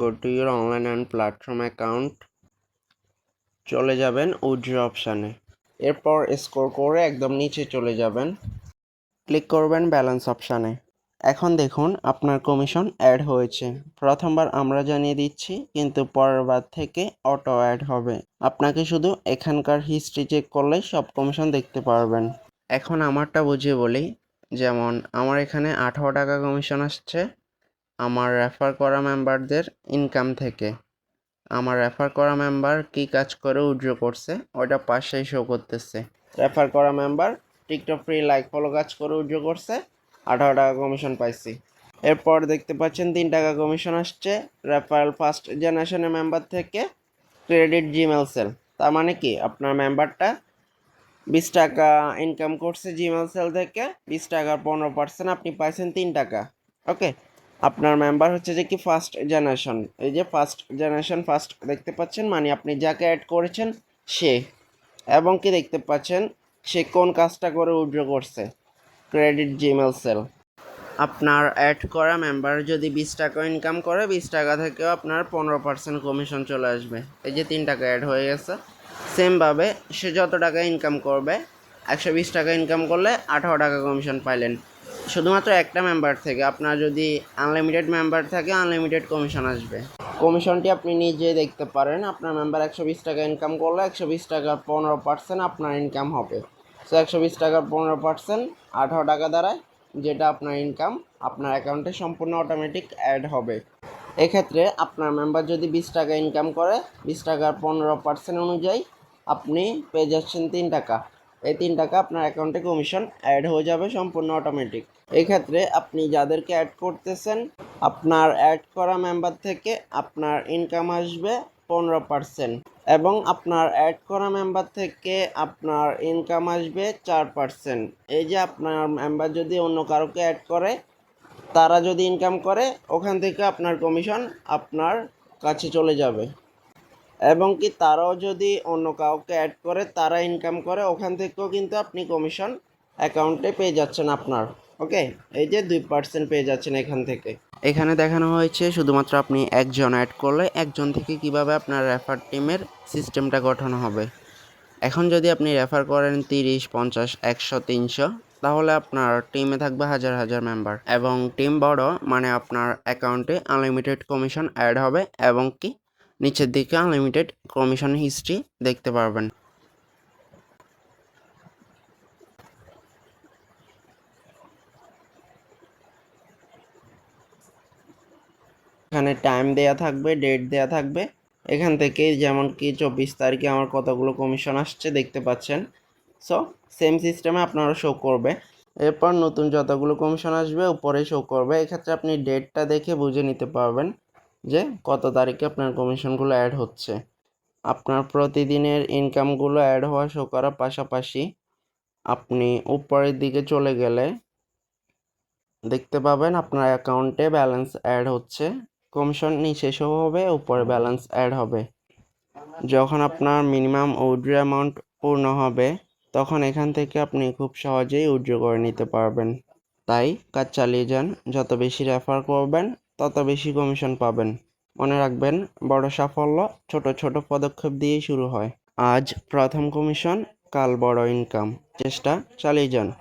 go to your online and platform account. চলে যাবেন withdraw অপশানে। এরপর স্কোর করে একদম নিচে চলে যাবেন। ক্লিক করবেন ব্যালেন্স অপশানে। এখন দেখুন আপনার কমিশন অ্যাড হয়েছে। প্রথমবার আমরা জানিয়ে দিচ্ছি, কিন্তু পরের বার থেকে অটো অ্যাড হবে। আপনাকে শুধু এখানকার হিস্ট্রি চেক করলেই সব কমিশন দেখতে পারবেন। এখন আমারটা বুঝিয়ে বলি। যেমন, আমার এখানে আঠারো টাকা কমিশন আসছে। আমার রেফার করা মেম্বারদের ইনকাম থেকে। আমার রেফার করা মেম্বার কি কাজ করে উইড্রো করছে, ওইটা পাশেই শো করতেছে। রেফার করা member TikTok free like follow কাজ করে উইড্রো করছে, আঠারো টাকা কমিশন পাইছি। এরপর দেখতে পাচ্ছেন তিন টাকা কমিশন আসছে রেফারেল ফার্স্ট জেনারেশনের মেম্বার থেকে ক্রেডিট জিমেল সেল তার মানে কি? আপনার মেম্বারটা বিশ টাকা ইনকাম করছে জিমেল সেল থেকে, বিশ টাকার পনেরো পার্সেন্ট আপনি পাইছেন তিন টাকা। ওকে আপনার মেম্বার হচ্ছে যে কি ফার্স্ট জেনারেশন এই যে ফার্স্ট জেনারেশন ফার্স্ট দেখতে পাচ্ছেন মানে আপনি যাকে অ্যাড করেছেন, সে। এবং কি দেখতে পাচ্ছেন, সে কোন কাজটা করে উইড্রো করছে? ক্রেডিট জিমেল সেল আপনার অ্যাড করা মেম্বার যদি বিশ টাকা ইনকাম করে, বিশ টাকা থেকেও আপনার পনেরো পার্সেন্ট কমিশন চলে আসবে। এই যে তিন টাকা অ্যাড হয়ে গেছে। সেমভাবে সে যত টাকা ইনকাম করবে একশো বিশ টাকা ইনকাম করলে আঠারো টাকা কমিশন পাইলেন। শুধুমাত্র একটা মেম্বার থেকে। আপনার যদি আনলিমিটেড মেম্বার থাকে আনলিমিটেড কমিশন আসবে। কমিশনটি আপনি নিজে দেখতে পারেন। আপনার মেম্বার একশো বিশ টাকা ইনকাম করলে একশো বিশ টাকার পনেরো পার্সেন্ট আপনার ইনকাম হবে। সো একশো বিশ টাকার পনেরো পার্সেন্ট আঠারো টাকা দ্বারায় যেটা আপনার ইনকাম আপনার অ্যাকাউন্টে সম্পূর্ণ অটোমেটিক অ্যাড হবে। এক্ষেত্রে আপনার মেম্বার যদি বিশ টাকা ইনকাম করে, বিশ টাকার পনেরো পার্সেন্ট অনুযায়ী আপনি পেয়ে যাচ্ছেন তিন টাকা। এই তিন টাকা আপনার অ্যাকাউন্টে কমিশন অ্যাড হয়ে যাবে সম্পূর্ণ অটোমেটিক এই ক্ষেত্রে আপনি যাদেরকে অ্যাড করতেছেন, আপনার অ্যাড করা মেম্বার থেকে আপনার ইনকাম আসবে পনেরো পার্সেন্ট এবং আপনার অ্যাড করা মেম্বার থেকে আপনার ইনকাম আসবে চার পার্সেন্ট এই যে আপনার মেম্বার যদি অন্য কারোকে অ্যাড করে, তারা যদি ইনকাম করে, ওখান থেকে আপনার কমিশন আপনার কাছে চলে যাবে। এবং কি তারাও যদি অন্য কাউকে অ্যাড করে, তারা ইনকাম করে, ওখান থেকেও কিন্তু আপনি কমিশন অ্যাকাউন্টে পেয়ে যাচ্ছেন আপনার। ওকে এই যে দুই পার্সেন্ট পেয়ে যাচ্ছেন এখান থেকে। এখানে দেখানো হয়েছে শুধুমাত্র আপনি একজন অ্যাড করলে, একজন থেকে কীভাবে আপনার রেফার টিমের সিস্টেমটা গঠন হবে। এখন যদি আপনি রেফার করেন তিরিশ, পঞ্চাশ, একশো, তিনশো, তাহলে আপনার টিমে থাকবে হাজার হাজার মেম্বার এবং টিম বড় মানে আপনার অ্যাকাউন্টে আনলিমিটেড কমিশন অ্যাড হবে এবং কি নিচের দিকে আনলিমিটেড কমিশন হিস্ট্রি দেখতে পারবেন। এখানে টাইম দেয়া থাকবে ডেট দেয়া থাকবে। এখান থেকে যেমন কি চব্বিশ তারিখে আমার কতগুলো কমিশন আসছে দেখতে পাচ্ছেন। সো সেম সিস্টেমে আপনারা শো করবে। এরপর নতুন যতগুলো কমিশন আসবে, উপরে শো করবে। এক্ষেত্রে আপনি ডেটটা দেখে বুঝে নিতে পারবেন। যে কত তারিখে আপনার কমিশনগুলো অ্যাড হচ্ছে। আপনার প্রতিদিনের ইনকামগুলো অ্যাড হওয়া শো করার পাশাপাশি আপনি উপরের দিকে চলে গেলে দেখতে পাবেন আপনার অ্যাকাউন্টে ব্যালেন্স অ্যাড হচ্ছে। কমিশন নিচে হবে, উপরে ব্যালেন্স অ্যাড হবে। যখন আপনার মিনিমাম উইড্রো অ্যামাউন্ট পূর্ণ হবে, তখন এখান থেকে আপনি খুব সহজেই উইড্রো করে নিতে পারবেন। তাই কাজ চালিয়ে যান। যত বেশি রেফার করবেন তত বেশি কমিশন পাবেন। মনে রাখবেন, বড় সাফল্য ছোট ছোট পদক্ষেপ দিয়েই শুরু হয়। আজ প্রথম কমিশন কাল বড় ইনকাম চেষ্টা, চালিয়ে যান।